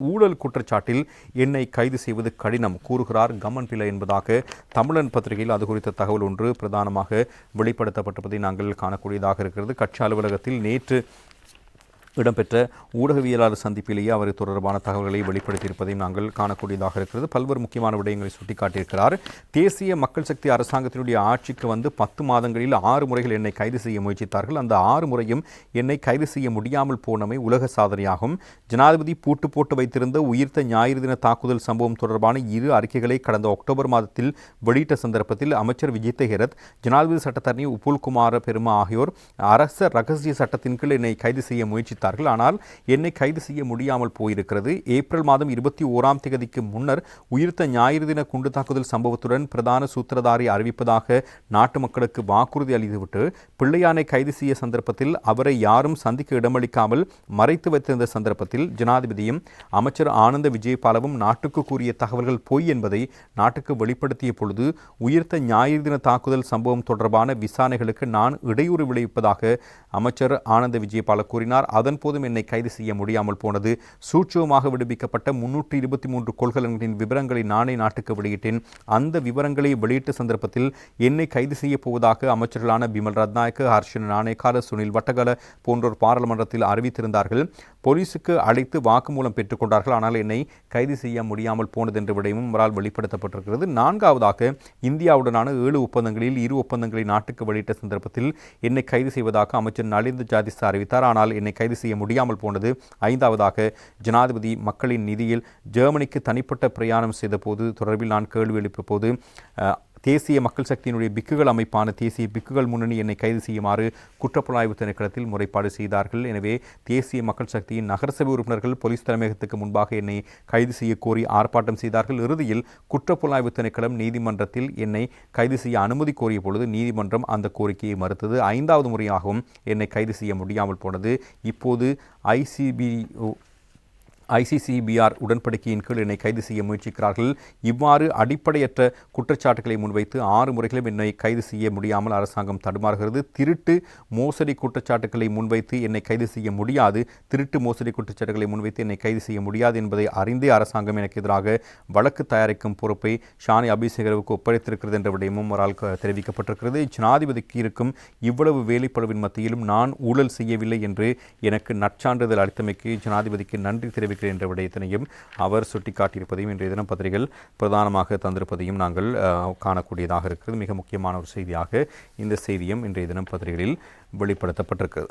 ஊழல் குற்றச்சாட்டில் என்னை கைது செய்வது கடினம் கூறுகிறார் கமன் பிள்ளை என்பதாக தமிழன் பத்திரிகையில் அது குறித்த தகவல் ஒன்று பிரதானமாக வெளிப்படுத்தப்பட்டிருப்பதை நாங்கள் காணக்கூடியதாக இருக்கிறது. கட்சி அலுவலகத்தில் நேற்று இடம்பெற்ற ஊடகவியலாளர் சந்திப்பிலேயே அவர் தொடர்பான தகவல்களை வெளிப்படுத்தியிருப்பதையும் நாங்கள் காணக்கூடியதாக இருக்கிறது. பல்வேறு முக்கியமான விடயங்களை சுட்டிக்காட்டியிருக்கிறார். தேசிய மக்கள் சக்தி அரசாங்கத்தினுடைய ஆட்சிக்கு வந்து பத்து மாதங்களில் ஆறு முறைகள் என்னை கைது செய்ய முயற்சித்தார்கள். அந்த ஆறு முறையும் என்னை கைது செய்ய முடியாமல் போனமை உலக சாதனையாகும். ஜனாதிபதி பூட்டு போட்டு வைத்திருந்த உயிர்த்த ஞாயிறு தின தாக்குதல் சம்பவம் தொடர்பான இரு அறிக்கைகளை கடந்த அக்டோபர் மாதத்தில் வெளியிட்ட சந்தர்ப்பத்தில் அமைச்சர் விஜித்த ஹெரத் ஜனாதிபதி சட்டத்தரணி உப்புல் குமார பெருமா ஆகியோர் அரச ரகசிய சட்டத்தின் கீழ் என்னை கைது செய்ய முயற்சித்தார் முயற்சித்தார்கள் ஆனால் என்னை கைது செய்ய முடியாமல் போயிருக்கிறது. ஏப்ரல் மாதம் இருபத்தி ஓராம் தேதிக்கு முன்னர் உயிர்த்த ஞாயிறு தின குண்டு தாக்குதல் சம்பவத்துடன் பிரதான சூத்திரதாரி அறிவிப்பதாக நாட்டு மக்களுக்கு வாக்குறுதி அளித்துவிட்டு பிள்ளையானை கைது செய்ய சந்தர்ப்பத்தில் அவரை யாரும் சந்திக்க இடமளிக்காமல் மறைத்து வைத்திருந்த சந்தர்ப்பத்தில் ஜனாதிபதியும் அமைச்சர் ஆனந்த விஜயபாலவும் நாட்டுக்கு கூறிய தகவல்கள் பொய் என்பதை நாட்டுக்கு வெளிப்படுத்திய பொழுது உயிர்த்த ஞாயிறு தின தாக்குதல் சம்பவம் தொடர்பான விசாரணைகளுக்கு நான் இடையூறு விளைவிப்பதாக அமைச்சர் ஆனந்த விஜயபால கூறினார். அதன் போதும் என்னை கைது செய்ய முடியாமல் போனது. சூட்சமாக விடுவிக்கப்பட்ட முன்னூற்றி இருபத்தி மூன்று கொள்கலன்களின் விவரங்களை நானே நாட்டுக்கு வெளியிட்டேன். அந்த விவரங்களை வெளியிட்ட சந்தர்ப்பத்தில் என்னை கைது செய்யப் போவதாக அமைச்சர்களான பிமல் ரத்நாயக்க ஹர்ஷன் நாணயக்கார சுனில் வட்டகல போன்றோர் பாராளுமன்றத்தில் அறிவித்திருந்தார்கள். போலீசுக்கு அழைத்து வாக்குமூலம் பெற்றுக்கொண்டார்கள் ஆனால் என்னை கைது செய்ய முடியாமல் போனது என்ற விடயமும் அவரால் வெளிப்படுத்தப்பட்டிருக்கிறது. நான்காவதாக இந்தியாவுடனான ஏழு ஒப்பந்தங்களில் இரு ஒப்பந்தங்களை நாட்டுக்கு வெளியிட்ட சந்தர்ப்பத்தில் என்னை கைது செய்வதாக அமைச்சர் நலிந்த ஜாதிஸ் அறிவித்தார். ஆனால் என்னை கைது செய்ய முடியாமல் போனது. ஐந்தாவதாக ஜனாதிபதி மக்களின் நிதியில் ஜெர்மனிக்கு தனிப்பட்ட பிரயாணம் செய்தபோது தொடர்பில் நான் கேள்வி எழுப்பிய போது தேசிய மக்கள் சக்தியினுடைய பிக்குகள் அமைப்பான தேசிய பிக்குகள் முன்னணி என்னை கைது செய்யுமாறு குற்றப்புலனாய்வு திணைக்களத்தில் முறைப்பாடு செய்தார்கள். எனவே தேசிய மக்கள் சக்தியின் நகரசபை உறுப்பினர்கள் போலீஸ் தலைமையகத்துக்கு முன்பாக என்னை கைது செய்ய கோரி ஆர்ப்பாட்டம் செய்தார்கள். இறுதியில் குற்றப்புலனாய்வு திணைக்களம் நீதிமன்றத்தில் என்னை கைது செய்ய அனுமதி கோரிய பொழுது நீதிமன்றம் அந்த கோரிக்கையை மறுத்தது. ஐந்தாவது முறையாகவும் என்னை கைது செய்ய முடியாமல் போனது. இப்போது ஐசிபி ஐசிசிபிஆர் உடன்படிக்கையின் கீழ் என்னை கைது செய்ய முயற்சிக்கிறார்கள். இவ்வாறு அடிப்படையற்ற குற்றச்சாட்டுகளை முன்வைத்து ஆறு முறைகளும் என்னை கைது செய்ய முடியாமல் அரசாங்கம் தடுமாறுகிறது. திருட்டு மோசடி குற்றச்சாட்டுகளை முன்வைத்து என்னை கைது செய்ய முடியாது. திருட்டு மோசடி குற்றச்சாட்டுகளை முன்வைத்து என்னை கைது செய்ய முடியாது என்பதை அறிந்தே அரசாங்கம் எனக்கு எதிராக வழக்கு தயாரிக்கும் பொறுப்பை ஷானி அபிசேகரவுக்கு ஒப்படைத்திருக்கிறது என்ற விடயமும் அவரால் தெரிவிக்கப்பட்டிருக்கிறது. ஜனாதிபதிக்கு இருக்கும் இவ்வளவு வேலைப்பழுவின் மத்தியிலும் நான் ஊழல் செய்யவில்லை என்று எனக்கு நற்சான்றிதழ் அளித்தமைக்கு ஜனாதிபதிக்கு நன்றி தெரிவிக்க இருக்கிறேன் என்ற விடயத்தினையும் அவர் சுட்டிக்காட்டியிருப்பதையும் இன்றைய தினம் பத்திரிகைகள் பிரதானமாக தந்திருப்பதையும் நாங்கள் காணக்கூடியதாக இருக்கிறது. மிக முக்கியமான ஒரு செய்தியாக இந்த செய்தியும் இன்றைய தினம் பத்திரிகைகளில் வெளிப்படுத்தப்பட்டிருக்கிறது.